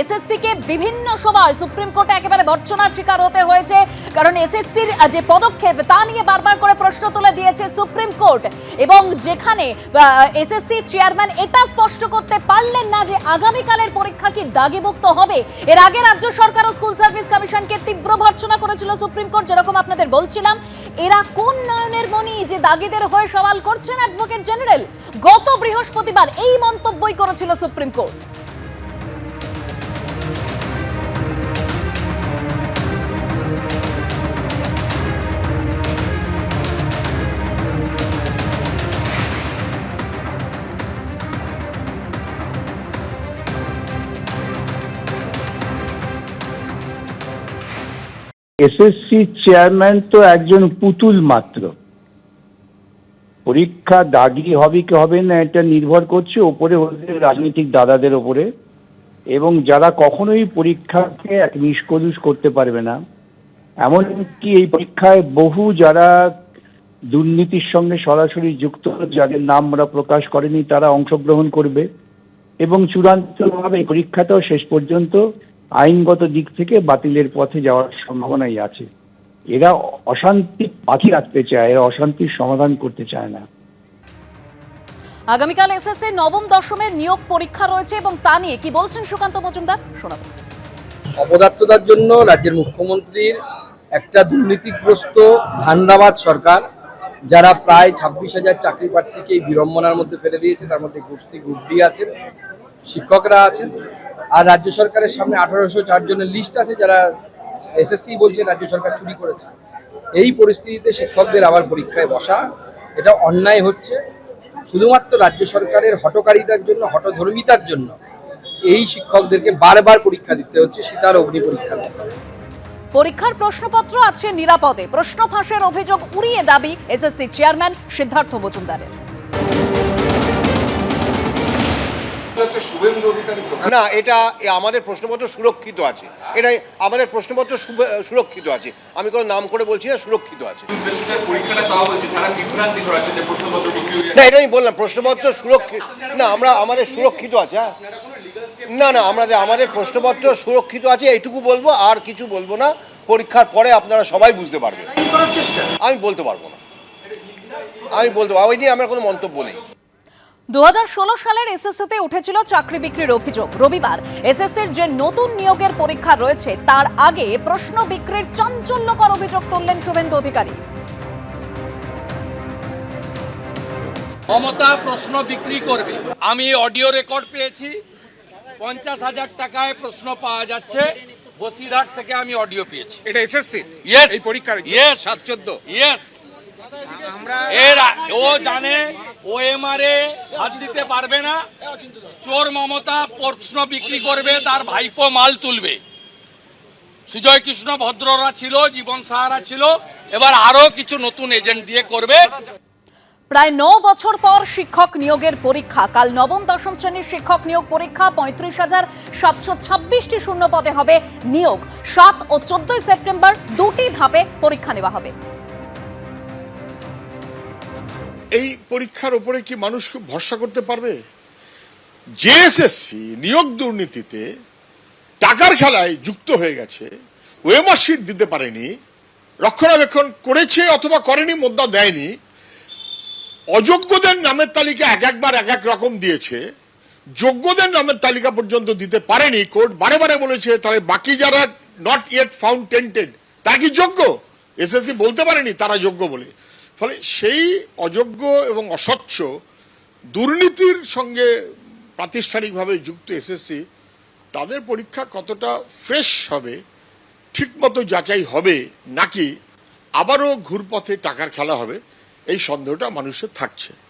SSC কে বিভিন্ন সময় supreme কোর্টে একেবারে ভর্ৎসনার শিকার হতে হয়েছে। কারণ এসএসসির যে পদক্ষেপ, তা নিয়ে বারবার করে প্রশ্ন তুলে দিয়েছে সুপ্রিম কোর্ট। এবং যেখানে এসএসসি চেয়ারম্যান এটা স্পষ্ট করতে পারলেন না যে আগামীকালের পরীক্ষা কি দাগিমুক্ত হবে। এর আগে রাজ্য সরকার ও স্কুল সার্ভিস কমিশনকে তীব্র ভর্ৎসনা করেছিল সুপ্রিম কোর্ট, যেরকম আপনাদের বলছিলাম। এরা কোন নয়নের মনি যে দাগিদের হয়ে সওয়াল করছেন অ্যাডভোকেট জেনারেল গত বৃহস্পতিবার এই মন্তব্যই করেছিল সুপ্রিম কোর্ট। এসএসসি চেয়ারম্যান তো একজন পুতুল মাত্র। পরীক্ষা দাগি হবে কি হবে না এটা নির্ভর করছে ওপরে রাজনৈতিক দাদাদের ওপরে। এবং যারা কখনোই পরীক্ষাকে এক নিষ্কলুষ করতে পারবে না, এমনকি এই পরীক্ষায় বহু যারা দুর্নীতির সঙ্গে সরাসরি যুক্ত, যাদের নাম আমরা প্রকাশ করেনি, তারা অংশগ্রহণ করবে। এবং চূড়ান্তভাবে এই পরীক্ষাটাও শেষ পর্যন্ত আইনগত দিক থেকে বাতিলের পথে যাওয়ার সম্ভাবনাই আছে। এরা অশান্তি বাকি রাখতে চায় এরা অশান্তির সমাধান করতে চায় না। আগামীকাল এসএসসি নবম দশমের নিয়োগ পরীক্ষা রয়েছে এবং তা নিয়ে কি বলছেন সুকান্ত মজুমদার? শোনাবো। অপদার্থতার জন্য রাজ্যের মুখ্যমন্ত্রীর একটা দুর্নীতিগ্রস্ত ধান্দাবাদ সরকার যারা প্রায় ছাব্বিশ হাজার চাকরি প্রার্থীকে এই বিড়ম্বনার মধ্যে ফেলে দিয়েছে তার মধ্যে গ্রুপ সি গ্রুপ ডি আছেন শিক্ষকরা আছেন। আর রাজ্য সরকারের সামনে আঠারোশো চারজনের লিস্ট আছে যারা এসএসসি বলছে রাজ্য সরকার চুরি করেছে। এই পরিস্থিতিতে শিক্ষকদের আবার পরীক্ষায় বসা, এটা অন্যায় হচ্ছে। শুধুমাত্র রাজ্য সরকারের হটকারিতার জন্য হটধর্মিতার জন্য এই শিক্ষকদেরকে বারবার পরীক্ষা দিতে হচ্ছে সীতার অগ্নি পরীক্ষা পরীক্ষার প্রশ্নপত্র আছে নিরাপদে। প্রশ্ন ফাঁসের অভিযোগ উড়িয়ে দাবি এসএসসি চেয়ারম্যান সিদ্ধার্থ মজুমদারের। না এটা এ আমাদের প্রশ্নপত্র সুরক্ষিত আছে। এটা আমাদের প্রশ্নপত্র সুরক্ষিত আছে। আমি কোনো নাম করে বলছি না সুরক্ষিত আছে। না এটা আমি বললাম প্রশ্নপত্র সুরক্ষিত না আমরা আমাদের সুরক্ষিত আছে হ্যাঁ। না না আমাদের আমাদের প্রশ্নপত্র সুরক্ষিত আছে এইটুকু বলব আর কিছু বলব না। পরীক্ষার পরে আপনারা সবাই বুঝতে পারবেন। আমি বলতে পারব না। আমি বলতে পারব ওই নিয়ে আমার কোনো মন্তব্য নেই। দুহাজার ষোলো সালের এসএসসিতে উঠেছিল চাকরি বিক্রির অভিযোগ। রবিবার এসএসসির যে নতুন নিয়োগের পরীক্ষা রয়েছে তার আগে প্রশ্ন বিক্রির চাঞ্চল্যকর অভিযোগ তুললেন শুভেন্দু অধিকারী। মমতা প্রশ্ন বিক্রি করবে। আমি অডিও রেকর্ড পেয়েছি। পঞ্চাশ হাজার টাকায় প্রশ্ন পাওয়া যাচ্ছে। বসিরহাট থেকে আমি অডিও পেয়েছি। এটা এসএসসি? ইয়েস এই পরীক্ষার ইয়েস সাত চোদ্দ? ইয়েস এর ও জানে ওএমআর হাত দিতে পারবে না। চোর মমতা প্রশ্ন বিক্রি করবে, তার ভাইপো মাল তুলবে। সুজয় কৃষ্ণ ভদ্ররা ছিল, জীবন সাহারা ছিল, এবার আরও কিছু নতুন এজেন্ট দিয়ে করবে। প্রায় ন বছর পর শিক্ষক নিয়োগের পরীক্ষা, কাল নবম দশম শ্রেণির শিক্ষক নিয়োগ পরীক্ষা, পঁয়ত্রিশ হাজার সাতশো ছাব্বিশটি শূন্য পদে হবে নিয়োগ। সাত ও চোদ্দই সেপ্টেম্বর দুটি ধাপে পরীক্ষা নেওয়া হবে। এই পরীক্ষার উপরে কি মানুষ খুব ভরসা করতে পারবে? জেএসএসসি নিয়োগ দুর্নীতিতে টাকার খেলায় যুক্ত হয়ে গেছে ওয়েমার শিট দিতে পারেনি, রক্ষণাবেক্ষণ করেছে অথবা করেনি, মোদ্দা দেয়নি, অযোগ্যদের নামের তালিকা এক একবার এক এক রকম দিয়েছে, যোগ্যদের নামের তালিকা পর্যন্ত দিতে পারেনি, কোর্ট বারে বারে বলেছে, তাহলে বাকি যারা নট ইয়েট ফাউন্ড টেন্টেড তারা কি যোগ্য? এসএসসি বলতে পারেনি, তারা যোগ্য বলে। ফলে সেই অযোগ্য এবং অস্বচ্ছ দুর্নীতির সঙ্গে প্রাতিষ্ঠানিকভাবে যুক্ত এসএসসি তাদের পরীক্ষা কতটা ফ্রেশ হবে, ঠিকমতো যাচাই হবে নাকি আবারও ঘুরপথে টাকার খেলা হবে, এই সন্দেহটা মানুষের থাকছে।